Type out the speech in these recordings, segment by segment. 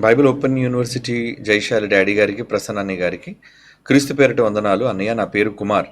Bible open university Jaishali daddy గారికి ప్రసన్న అన్నయ్య గారికి క్రీస్తు పేరిట వందనాలు. అన్నయ్య నా పేరు కుమార్.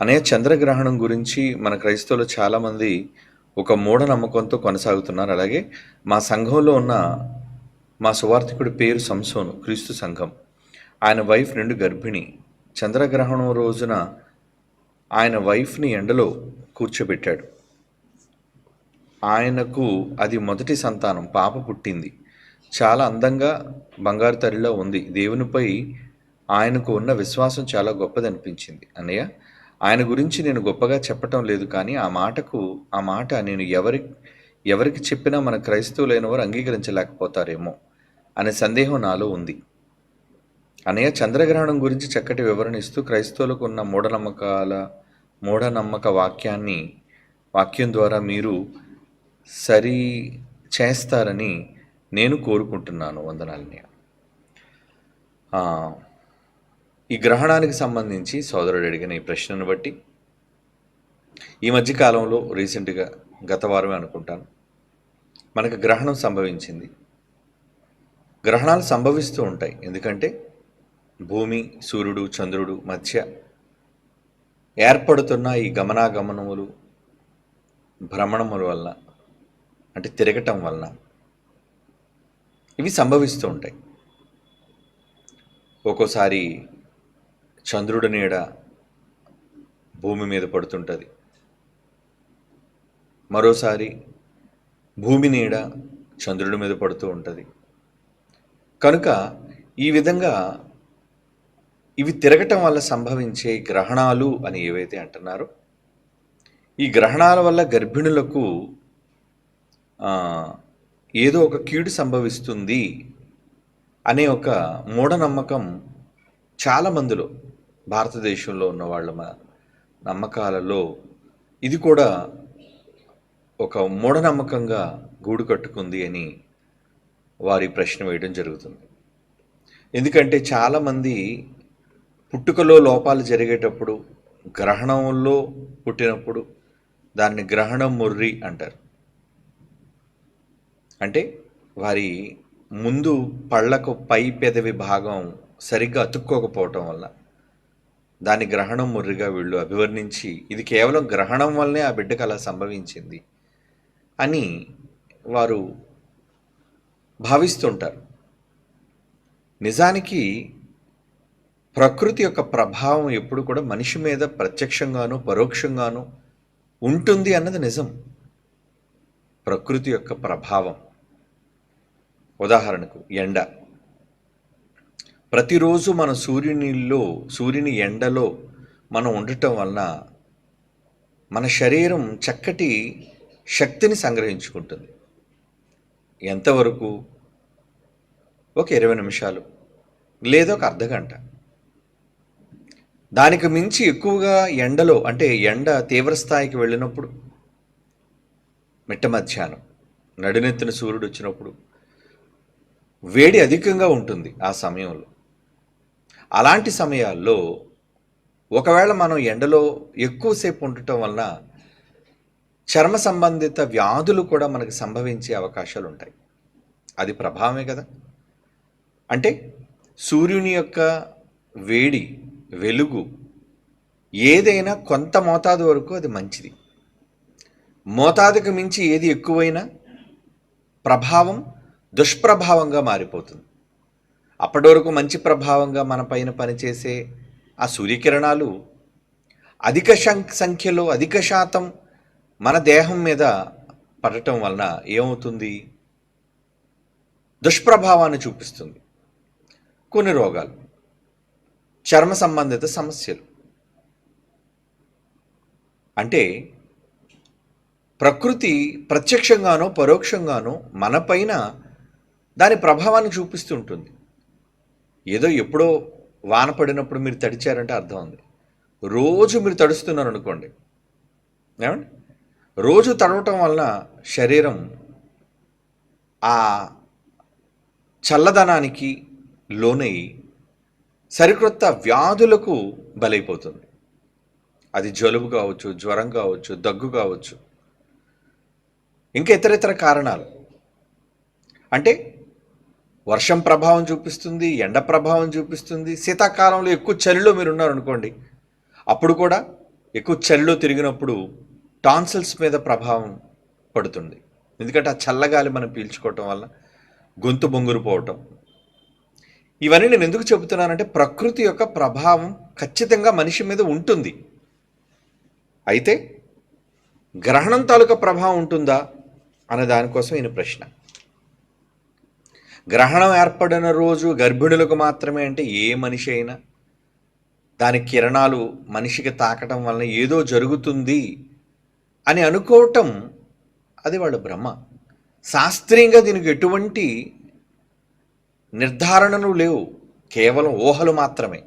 అన్నయ్య చంద్రగ్రహణం గురించి మన క్రైస్తవులు చాలామంది ఒక మూఢనమ్మకంతో కొనసాగుతున్నారు. అలాగే మా సంఘంలో ఉన్న మా సువార్థికుడి పేరు సంసోను క్రీస్తు సంఘం. ఆయన వైఫ్ రెండు గర్భిణి. చంద్రగ్రహణం రోజున ఆయన వైఫ్ని ఎండలో కూర్చోబెట్టాడు. ఆయనకు అది మొదటి సంతానం పాప పుట్టింది. చాలా అందంగా బంగారు తల్లిలో ఉంది. దేవునిపై ఆయనకు ఉన్న విశ్వాసం చాలా గొప్పదనిపించింది. అన్నయ్య ఆయన గురించి నేను గొప్పగా చెప్పటం లేదు కానీ ఆ మాటకు ఆ మాట నేను ఎవరి ఎవరికి చెప్పినా మన క్రైస్తవులైన వారు అంగీకరించలేకపోతారేమో అనే సందేహం నాలో ఉంది. అన్నయ్య చంద్రగ్రహణం గురించి చక్కటి వివరణ ఇస్తూ క్రైస్తవులకు ఉన్న మూఢనమ్మకాల మూఢనమ్మక వాక్యాన్ని వాక్యం ద్వారా మీరు సరి చేస్తారని నేను కోరుకుంటున్నాను వందనాలని. ఈ గ్రహణానికి సంబంధించి సోదరుడు అడిగిన ఈ ప్రశ్నను బట్టి ఈ మధ్య కాలంలో రీసెంట్గా గత వారమే అనుకుంటాను. మనకు గ్రహణం సంభవించింది. గ్రహణాలు సంభవిస్తూ ఉంటాయి. ఎందుకంటే భూమి సూర్యుడు చంద్రుడు మధ్య ఏర్పడుతున్న ఈ గమనాగమనములు భ్రమణముల వలన అంటే తిరగటం వలన ఇవి సంభవిస్తూ ఉంటాయి. ఒక్కోసారి చంద్రుడి నీడ భూమి మీద పడుతుంటుంది. మరోసారి భూమి నీడ చంద్రుడి మీద పడుతూ ఉంటుంది. కనుక ఈ విధంగా ఇవి తిరగటం వల్ల సంభవించే గ్రహణాలు అని ఏవైతే అంటున్నారో ఈ గ్రహణాల వల్ల గర్భిణులకు ఏదో ఒక కీడు సంభవిస్తుంది అనే ఒక మూఢనమ్మకం చాలామందిలో భారతదేశంలో ఉన్న వాళ్ళ నమ్మకాలలో ఇది కూడా ఒక మూఢనమ్మకంగా గూడు కట్టుకుంది అని వారి ప్రశ్న వేయడం జరుగుతుంది. ఎందుకంటే చాలామంది పుట్టుకలో లోపాలు జరిగేటప్పుడు గ్రహణంలో పుట్టినప్పుడు దాన్ని గ్రహణం ముర్రి అంటారు. అంటే వారి ముందు పళ్ళకు పై పెదవి భాగం సరిగ్గా అతుక్కోకపోవటం వల్ల. దాని గ్రహణం ముర్రిగా వీళ్ళు అభివర్ణించి ఇది కేవలం గ్రహణం వల్లనే ఆ బిడ్డకు అలా సంభవించింది అని వారు భావిస్తుంటారు. నిజానికి ప్రకృతి యొక్క ప్రభావం ఎప్పుడు కూడా మనిషి మీద ప్రత్యక్షంగాను పరోక్షంగాను ఉంటుంది అన్నది నిజం. ప్రకృతి యొక్క ప్రభావం. ఉదాహరణకు ఎండ. ప్రతిరోజు మన సూర్యునిలో సూర్యుని ఎండలో మనం ఉండటం వలన మన శరీరం చక్కటి శక్తిని సంగ్రహించుకుంటుంది. ఎంతవరకు? ఒక ఇరవై నిమిషాలు లేదా ఒక అర్ధగంట దానికి మించి ఎక్కువగా ఎండలో అంటే ఎండ తీవ్రస్థాయికి వెళ్ళినప్పుడు మిట్ట మధ్యాహ్నం నడునెత్తిన సూర్యుడు వచ్చినప్పుడు వేడి అధికంగా ఉంటుంది ఆ సమయంలో. అలాంటి సమయాల్లో ఒకవేళ మనం ఎండలో ఎక్కువసేపు ఉండటం వలన చర్మ సంబంధిత వ్యాధులు కూడా మనకు సంభవించే అవకాశాలు ఉంటాయి. అది ప్రభావమే కదా. అంటే సూర్యుని యొక్క వేడి వెలుగు ఏదైనా కొంత మోతాదు వరకు అది మంచిది. మోతాదుకు మించి ఏది ఎక్కువైనా ప్రభావం దుష్ప్రభావంగా మారిపోతుంది. అప్పటి వరకు మంచి ప్రభావంగా మన పైన పనిచేసే ఆ సూర్యకిరణాలు అధిక సం- సంఖ్యలో అధిక శాతం మన దేహం మీద పడటం వలన ఏమవుతుంది? దుష్ప్రభావాన్ని చూపిస్తుంది. కొన్ని రోగాలు. చర్మ సంబంధిత సమస్యలు. అంటే ప్రకృతి ప్రత్యక్షంగానో పరోక్షంగానో మనపైన దాని ప్రభావాన్ని చూపిస్తూ ఉంటుంది. ఏదో ఎప్పుడో వాన పడినప్పుడు మీరు తడిచారంటే అర్థం ఉంది. రోజు మీరు తడుస్తున్నారు అనుకోండి. ఏమండి? రోజు తడవటం వలన శరీరం ఆ చల్లదనానికి లోనై సరికొత్త వ్యాధులకు బలైపోతుంది. అది జలుబు కావచ్చు జ్వరం కావచ్చు దగ్గు కావచ్చు. ఇంకా ఇతర ఇతర కారణాలు. అంటే వర్షం ప్రభావం చూపిస్తుంది ఎండ ప్రభావం చూపిస్తుంది శీతాకాలంలో ఎక్కువ చలిలో మీరు ఉన్నారనుకోండి అప్పుడు కూడా ఎక్కువ చలిలో తిరిగినప్పుడు టాన్సిల్స్ మీద ప్రభావం పడుతుంది. ఎందుకంటే ఆ చల్లగాలి మనం పీల్చుకోవటం వల్ల గొంతు బొంగురుపోవటం. ఇవన్నీ నేను ఎందుకు చెబుతున్నానంటే ప్రకృతి యొక్క ప్రభావం ఖచ్చితంగా మనిషి మీద ఉంటుంది. అయితే గ్రహణం తాలూకా ప్రభావం ఉంటుందా అనే దానికోసం ఈయన ప్రశ్న. గ్రహణం ఏర్పడిన రోజు గర్భిణులకు మాత్రమే అంటే ఏ మనిషి అయినా దాని కిరణాలు మనిషికి తాకటం వలన ఏదో జరుగుతుంది అని అనుకోవటం అది వాళ్ళ భ్రమ. శాస్త్రీయంగా దీనికి ఎటువంటి నిర్ధారణలు లేవు. కేవలం ఊహలు మాత్రమే.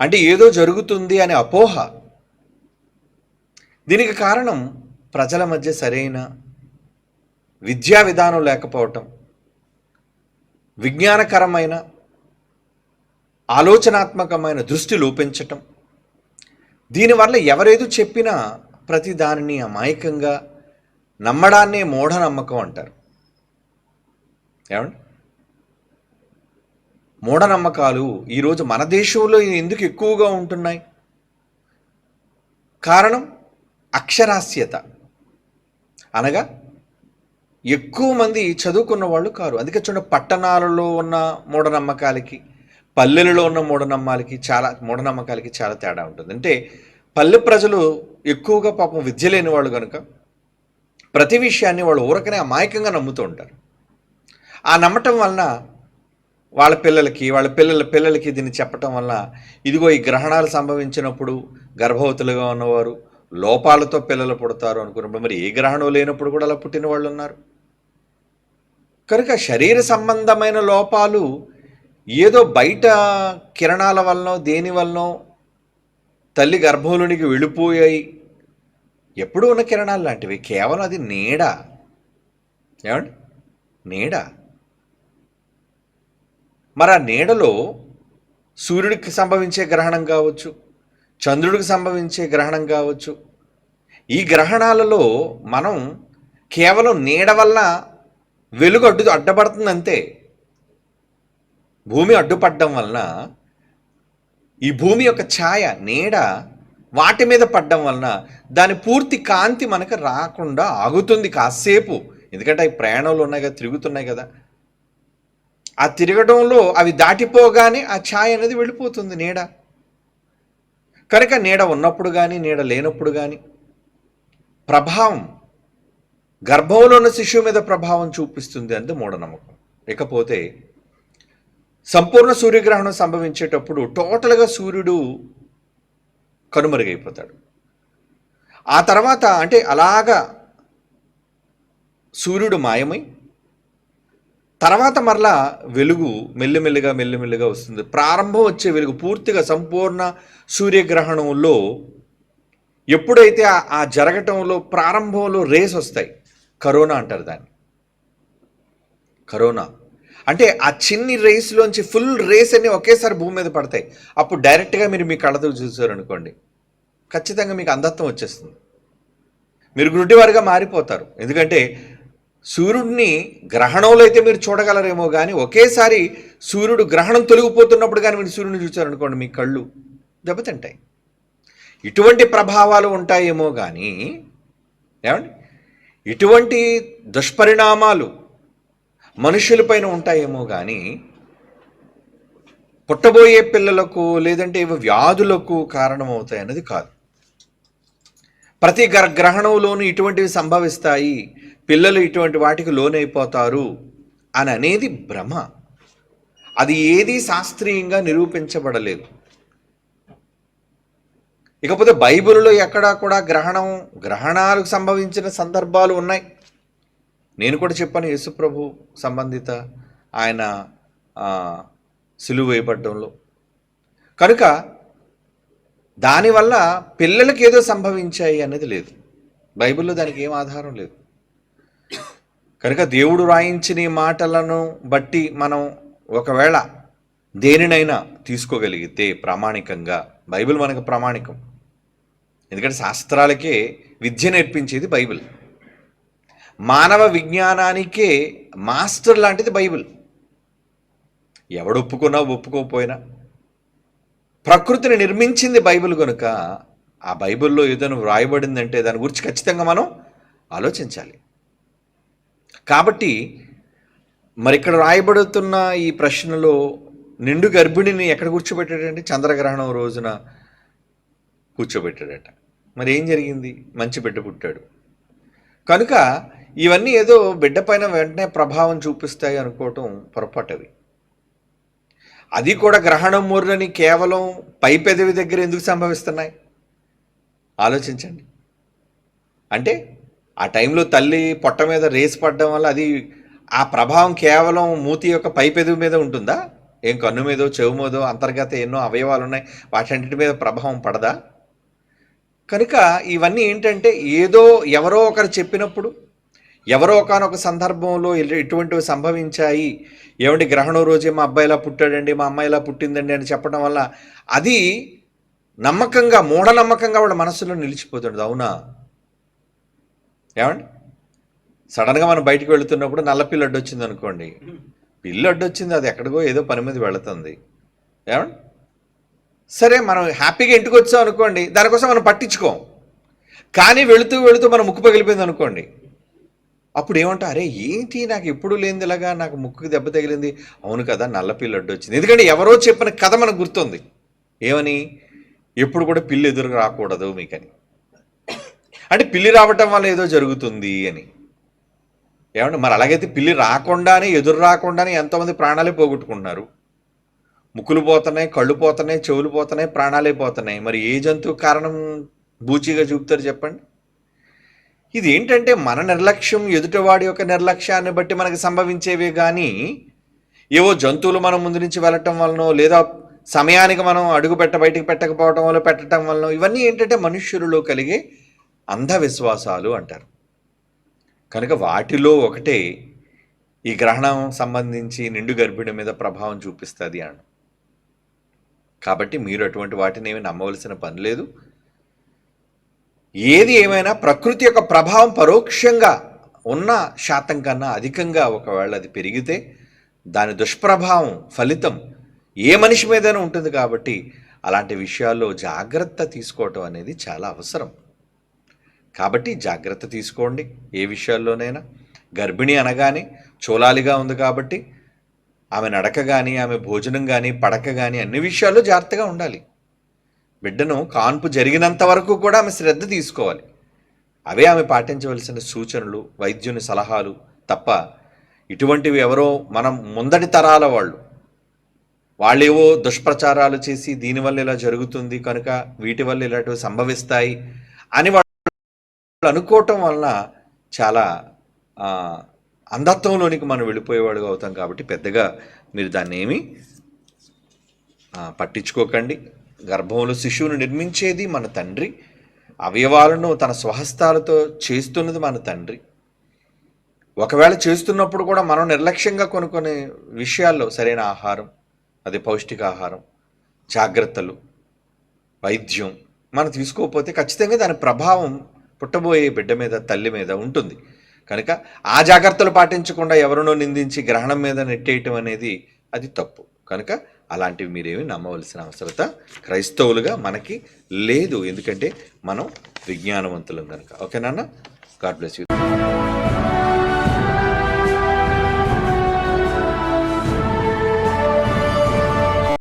అంటే ఏదో జరుగుతుంది అనే అపోహ. దీనికి కారణం ప్రజల మధ్య సరైన విద్యా విధానం లేకపోవటం. విజ్ఞానకరమైన ఆలోచనాత్మకమైన దృష్టి లోపించటం. దీనివల్ల ఎవరేదో చెప్పినా ప్రతి దానిని అమాయకంగా నమ్మడాన్నే మూఢనమ్మకం అంటారు. ఏమండి? మూఢనమ్మకాలు ఈరోజు మన దేశంలో ఎందుకు ఎక్కువగా ఉంటున్నాయి? కారణం అక్షరాస్యత. అనగా ఎక్కువ మంది చదువుకున్న వాళ్ళు కారు. అందుకే చూడండి పట్టణాలలో ఉన్న మూఢనమ్మకాలకి పల్లెలలో ఉన్న మూఢనమ్మాలకి చాలా మూఢనమ్మకాలకి చాలా తేడా ఉంటుంది. అంటే పల్లె ప్రజలు ఎక్కువగా పాపం విద్య లేని వాళ్ళు కనుక ప్రతి విషయాన్ని వాళ్ళు ఊరకనే అమాయకంగా నమ్ముతూ ఉంటారు. ఆ నమ్మటం వలన వాళ్ళ పిల్లలకి వాళ్ళ పిల్లల పిల్లలకి దీన్ని చెప్పటం వల్ల ఇదిగో ఈ గ్రహణాలు సంభవించినప్పుడు గర్భవతులుగా ఉన్నవారు లోపాలతో పిల్లలు పుడతారు అనుకున్నప్పుడు మరి ఏ గ్రహణం లేనప్పుడు కూడా అలా పుట్టిన వాళ్ళు ఉన్నారు? కనుక శరీర సంబంధమైన లోపాలు ఏదో బయట కిరణాల వలన దేని వలన తల్లి గర్భంలోనికి వెళ్ళిపోయాయి. ఎప్పుడు ఉన్న కిరణాలు లాంటివి. కేవలం అది నీడ. ఏమండి? నీడ. మరి ఆ నీడలో సూర్యుడికి సంభవించే గ్రహణం కావచ్చు చంద్రుడికి సంభవించే గ్రహణం కావచ్చు. ఈ గ్రహణాలలో మనం కేవలం నీడ వల్ల వెలుగు అడ్డు అడ్డపడుతుంది అంతే. భూమి అడ్డుపడడం వలన ఈ భూమి యొక్క ఛాయ నీడ వాటి మీద పడ్డం వలన దాని పూర్తి కాంతి మనకు రాకుండా ఆగుతుంది కాసేపు. ఎందుకంటే అవి ప్రయాణంలో ఉన్నాయి కదా తిరుగుతున్నాయి కదా. ఆ తిరగడంలో అవి దాటిపోగానే ఆ ఛాయ అనేది వెళ్ళిపోతుంది నీడ. కనుక నీడ ఉన్నప్పుడు కానీ నీడ లేనప్పుడు కానీ ప్రభావం గర్భంలో ఉన్న శిశువు మీద ప్రభావం చూపిస్తుంది అంటే మూఢనమ్మకం. ఇకపోతే సంపూర్ణ సూర్యగ్రహణం సంభవించేటప్పుడు టోటల్గా సూర్యుడు కనుమరుగైపోతాడు. ఆ తర్వాత అంటే అలాగా సూర్యుడు మాయమై తర్వాత మరలా వెలుగు మెల్లిమెల్లిగా మెల్లిమెల్లిగా వస్తుంది. ప్రారంభం వచ్చే వెలుగు పూర్తిగా సంపూర్ణ సూర్యగ్రహణంలో ఎప్పుడైతే ఆ- ఆ జరగటంలో ప్రారంభంలో రేస్ వస్తాయి కరోనా అంటారు దాన్ని. కరోనా. అంటే ఆ చిన్ని రేస్లోంచి ఫుల్ రేస్ అన్ని ఒకేసారి భూమి మీద పడతాయి. అప్పుడు డైరెక్ట్గా మీరు మీ కళ్ళతో చూసారనుకోండి ఖచ్చితంగా మీకు అంధత్వం వచ్చేస్తుంది. మీరు గుడ్డివారిగా మారిపోతారు. ఎందుకంటే సూర్యుడిని గ్రహణంలో అయితే మీరు చూడగలరేమో కానీ ఒకేసారి సూర్యుడు గ్రహణం తొలగిపోతున్నప్పుడు కానీ మీరు సూర్యుడిని చూసారనుకోండి మీ కళ్ళు దెబ్బతింటాయి. ఇటువంటి ప్రభావాలు ఉంటాయేమో కానీ ఏమండి? ఇటువంటి దుష్పరిణామాలు మనుషులపైన ఉంటాయేమో కానీ పుట్టబోయే పిల్లలకు లేదంటే ఇవి వ్యాధులకు కారణమవుతాయి అన్నది కాదు. ప్రతి గ్ర గ్రహణంలోనూ ఇటువంటివి సంభవిస్తాయి. పిల్లలు ఇటువంటి వాటికి లోనైపోతారు అని అనేది భ్రమ. అది ఏది శాస్త్రీయంగా నిరూపించబడలేదు. ఇకపోతే బైబిల్లో ఎక్కడా కూడా గ్రహణం గ్రహణాలకు సంభవించిన సందర్భాలు ఉన్నాయి. నేను కూడా చెప్పాను యేసుప్రభు సంబంధిత ఆయన సులువు సిలువ వేయబడ్డంలో. కనుక దానివల్ల పిల్లలకి ఏదో సంభవించాయి అనేది లేదు. బైబిల్లో దానికి ఏం ఆధారం లేదు. కనుక దేవుడు రాయించిన మాటలను బట్టి మనం ఒకవేళ దేనినైనా తీసుకోగలిగితే ప్రామాణికంగా బైబిల్ మనకు ప్రామాణికం. ఎందుకంటే శాస్త్రాలకే విద్య నేర్పించేది బైబిల్. మానవ విజ్ఞానానికే మాస్టర్ లాంటిది బైబిల్. ఎవడు ఒప్పుకున్నా ఒప్పుకోకపోయినా. ప్రకృతిని నిర్మించింది బైబిల్ కనుక ఆ బైబిల్లో ఏదైనా వ్రాయబడిందంటే దాని గురించి ఖచ్చితంగా మనం ఆలోచించాలి. కాబట్టి మరి ఇక్కడ రాయబడుతున్న ఈ ప్రశ్నలో నిండు గర్భిణిని ఎక్కడ కూర్చోబెట్టాడంటే చంద్రగ్రహణం రోజున కూర్చోబెట్టాడట. మరి ఏం జరిగింది? మంచి బిడ్డ పుట్టాడు. కనుక ఇవన్నీ ఏదో బిడ్డ పైన వెంటనే ప్రభావం చూపిస్తాయి అనుకోవటం పొరపాటవి అది కూడా గ్రహణం మూర్లని కేవలం పై పెదవి దగ్గర ఎందుకు సంభవిస్తున్నాయి? ఆలోచించండి. అంటే ఆ టైంలో తల్లి పొట్ట మీద రేసి పడడం వల్ల అది ఆ ప్రభావం కేవలం మూతి యొక్క పై పెదవి మీద ఉంటుందా? ఏం కన్ను మీదో చెవు మీదో అంతర్గత ఎన్నో అవయవాలు ఉన్నాయి వాటన్నిటి మీద ప్రభావం పడదా? కనుక ఇవన్నీ ఏంటంటే ఏదో ఎవరో ఒకరు చెప్పినప్పుడు ఎవరో ఒకనొక సందర్భంలో ఇటువంటివి సంభవించాయి. ఏమంటే గ్రహణం రోజే మా అబ్బాయిలా పుట్టాడండి మా అమ్మాయి ఇలా పుట్టిందండి అని చెప్పడం వల్ల అది నమ్మకంగా మూఢనమ్మకంగా వాళ్ళ మనసులో నిలిచిపోతుంది అవునా? ఏమండి? సడన్గా మనం బయటికి వెళుతున్నప్పుడు నల్ల పిల్లి అడ్డు అనుకోండి పిల్లి అడ్డు వచ్చింది అది ఎక్కడికో ఏదో పని మీద వెళుతుంది. ఏమండి? సరే మనం హ్యాపీగా ఇంటికి వచ్చాం అనుకోండి దానికోసం మనం పట్టించుకోం. కానీ వెళుతూ వెళుతూ మన ముక్కు పగిలిపోయింది అనుకోండి. అప్పుడు ఏమంటా అరే ఏంటి నాకు ఎప్పుడు లేనిది ఇలాగా? నాకు ముక్కుకి దెబ్బ తగిలింది. అవును కదా నల్ల పిల్లి అడ్డు వచ్చింది. ఎందుకంటే ఎవరో చెప్పిన కథ మనకు గుర్తుంది. ఏమని? ఎప్పుడు కూడా పిల్లి ఎదురు రాకూడదు మీకని. అంటే పిల్లి రావటం వల్ల ఏదో జరుగుతుంది అని. ఏమంటే మరి అలాగైతే పిల్లి రాకుండానే ఎదురు రాకుండానే ఎంతోమంది ప్రాణాలే పోగొట్టుకుంటున్నారు. ముక్కులు పోతున్నాయి కళ్ళు పోతున్నాయి చెవులు పోతున్నాయి ప్రాణాలే పోతున్నాయి. మరి ఏ జంతువు కారణం బూచిగా చూపుతారు చెప్పండి? ఇది ఏంటంటే మన నిర్లక్ష్యం ఎదుటివాడి యొక్క నిర్లక్ష్యాన్ని బట్టి మనకు సంభవించేవే కానీ ఏవో జంతువులు మనం ముందు నుంచి వెళ్ళటం వలనో లేదా సమయానికి మనం అడుగు పెట్ట బయటికి పెట్టకపోవటం వల్ల పెట్టడం వలన ఇవన్నీ ఏంటంటే మనుష్యులలో కలిగే అంధవిశ్వాసాలు అంటారు. కనుక వాటిలో ఒకటే ఈ గ్రహణం సంబంధించి నిండు గర్భిణి మీద ప్రభావం చూపిస్తుంది అని. కాబట్టి మీరు అటువంటి వాటిని ఏమి నమ్మవలసిన పని లేదు. ఏది ఏమైనా ప్రకృతి యొక్క ప్రభావం పరోక్షంగా ఉన్న శాతం కన్నా అధికంగా ఒకవేళ అది పెరిగితే దాని దుష్ప్రభావం ఫలితం ఏ మనిషి మీదైనా ఉంటుంది కాబట్టి అలాంటి విషయాల్లో జాగ్రత్త తీసుకోవటం అనేది చాలా అవసరం. కాబట్టి జాగ్రత్త తీసుకోండి. ఏ విషయాల్లోనైనా గర్భిణి అనగానే చూలాలిగా ఉంది కాబట్టి ఆమె నడక కానీ ఆమె భోజనం కానీ పడక కానీ అన్ని విషయాల్లో జాగ్రత్తగా ఉండాలి. బిడ్డను కాన్పు జరిగినంత వరకు కూడా ఆమె శ్రద్ధ తీసుకోవాలి. అవే ఆమె పాటించవలసిన సూచనలు వైద్యుని సలహాలు తప్ప ఇటువంటివి ఎవరో మనం ముందటి తరాల వాళ్ళు. వాళ్ళేవో దుష్ప్రచారాలు చేసి దీనివల్ల ఇలా జరుగుతుంది కనుక వీటి వల్ల ఇలాంటివి సంభవిస్తాయి అని వాళ్ళు అనుకోవటం వలన చాలా అంధత్వంలోనికి మనం వెళ్ళిపోయేవాడుగా అవుతాం కాబట్టి పెద్దగా మీరు దాన్ని ఏమి పట్టించుకోకండి. గర్భంలో శిశువును నిర్మించేది మన తండ్రి. అవయవాలను తన స్వహస్తాలతో చేస్తున్నది మన తండ్రి. ఒకవేళ చేస్తున్నప్పుడు కూడా మనం నిర్లక్ష్యంగా కొన్ని కొన్ని విషయాల్లో సరైన ఆహారం అది పౌష్టికాహారం జాగ్రత్తలు వైద్యం మనం తీసుకోకపోతే ఖచ్చితంగా దాని ప్రభావం పుట్టబోయే బిడ్డ మీద తల్లి మీద ఉంటుంది. కనుక ఆ జాగ్రత్తలు పాటించకుండా ఎవరినో నిందించి గ్రహణం మీద నెట్టేయటం అనేది అది తప్పు. కనుక అలాంటివి మీరేమి నమ్మవలసిన అవసరత క్రైస్తవులుగా మనకి లేదు. ఎందుకంటే మనం విజ్ఞానవంతులం కనుక ఓకేనా గాడ్ బ్లెస్ యూ